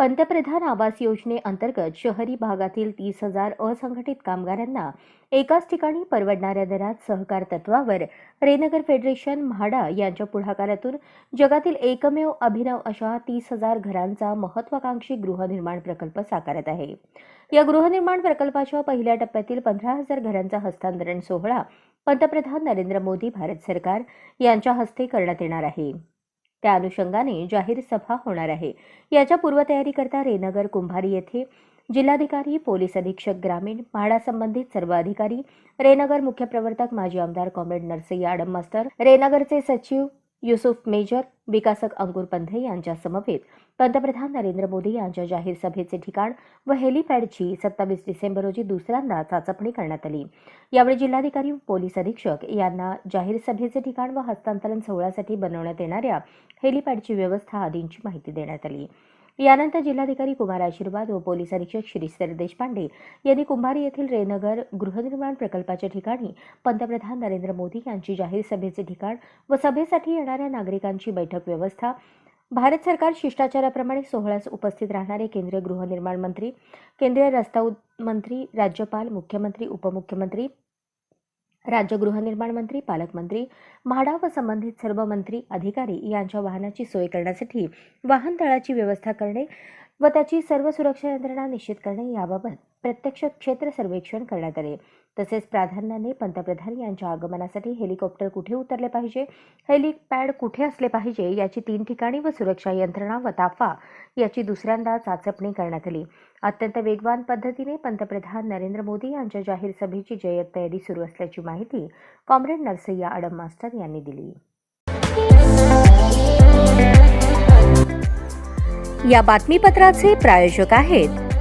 पंतप्रधान आवास योजनेअंतर्गत शहरी भागातील तीस हजार असंघटित कामगारांना एकाच ठिकाणी परवडणाऱ्या दरात सहकार तत्वावर रेनगर फेडरेशन म्हाडा यांच्या पुढाकारातून जगातील एकमेव अभिनव अशा तीस हजार घरांचा महत्वाकांक्षी गृहनिर्माण प्रकल्प साकारत आहे. या गृहनिर्माण प्रकल्पाच्या पहिल्या टप्प्यातील पंधरा हजार घरांचा हस्तांतरण सोहळा पंतप्रधान नरेंद्र मोदी भारत सरकार यांच्या हस्ते करण्यात येणार आहे. त्या अनुषंगाने जाहीर सभा होणार आहे. याच्या पूर्वतयारीकरता रेनगर कुंभारी येथे जिल्हाधिकारी पोलीस अधीक्षक ग्रामीण म्हाडासंबंधित सर्व अधिकारी रेनगर मुख्य प्रवर्तक माजी आमदार कॉम्रेड नरसय्या आडम मास्तर रेनगरचे सचिव युसुफ मेजर विकासक अंकुर पंधे यांच्या समवेत पंतप्रधान नरेंद्र मोदी यांच्या जाहीर सभेचे ठिकाण व हेलिपॅडची सत्तावीस डिसेंबर रोजी दुसऱ्यांदा चाचपणी करण्यात आली. यावेळी जिल्हाधिकारी व पोलीस अधीक्षक यांना जाहीर सभेचे ठिकाण व हस्तांतरण सोहळ्यासाठी बनवण्यात येणाऱ्या हेलिपॅडची व्यवस्था आदींची माहिती देण्यात आली. यानंतर जिल्हाधिकारी कुमार आशीर्वाद व पोलीस अधीक्षक श्रीस्तर देशपांडे यांनी कुंभारी येथील रेनगर गृहनिर्माण प्रकल्पाच्या ठिकाणी पंतप्रधान नरेंद्र मोदी यांची जाहीर सभेचे ठिकाण व सभेसाठी येणाऱ्या नागरिकांची बैठक व्यवस्था. भारत सरकार शिष्टाचाराप्रमाणे सोहळ्यास उपस्थित राहणारे केंद्रीय गृहनिर्माण मंत्री केंद्रीय रस्ता मंत्री राज्यपाल मुख्यमंत्री उपमुख्यमंत्री राज्य गृहनिर्माण मंत्री पालकमंत्री म्हाडा व संबंधित सर्व मंत्री अधिकारी यांच्या वाहनाची सोय करण्यासाठी वाहनतळाची व्यवस्था करणे व त्याची सर्व सुरक्षा यंत्रणा निश्चित करणे याबाबत प्रत्यक्ष क्षेत्र सर्वेक्षण करण्यात आले. तसेच प्राधान्याने पंतप्रधान यांच्या आगमनासाठी हेलिकॉप्टर कुठे उतरले पाहिजे? हेलिपॅड कुठे असले पाहिजे? याची तीन ठिकाणी व सुरक्षा यंत्रणा व ताफा याची दुसऱ्यांदा चाचपणी करण्यात आली. अत्यंत वेगवान पद्धतीने पंतप्रधान नरेंद्र मोदी यांच्या जाहीर सभेची जय्यत तयारी सुरू असल्याची माहिती कॉम्रेड नरसय्या अडम मास्टर यांनी दिली. या बातमीपत्राचे प्रायोजक आहेत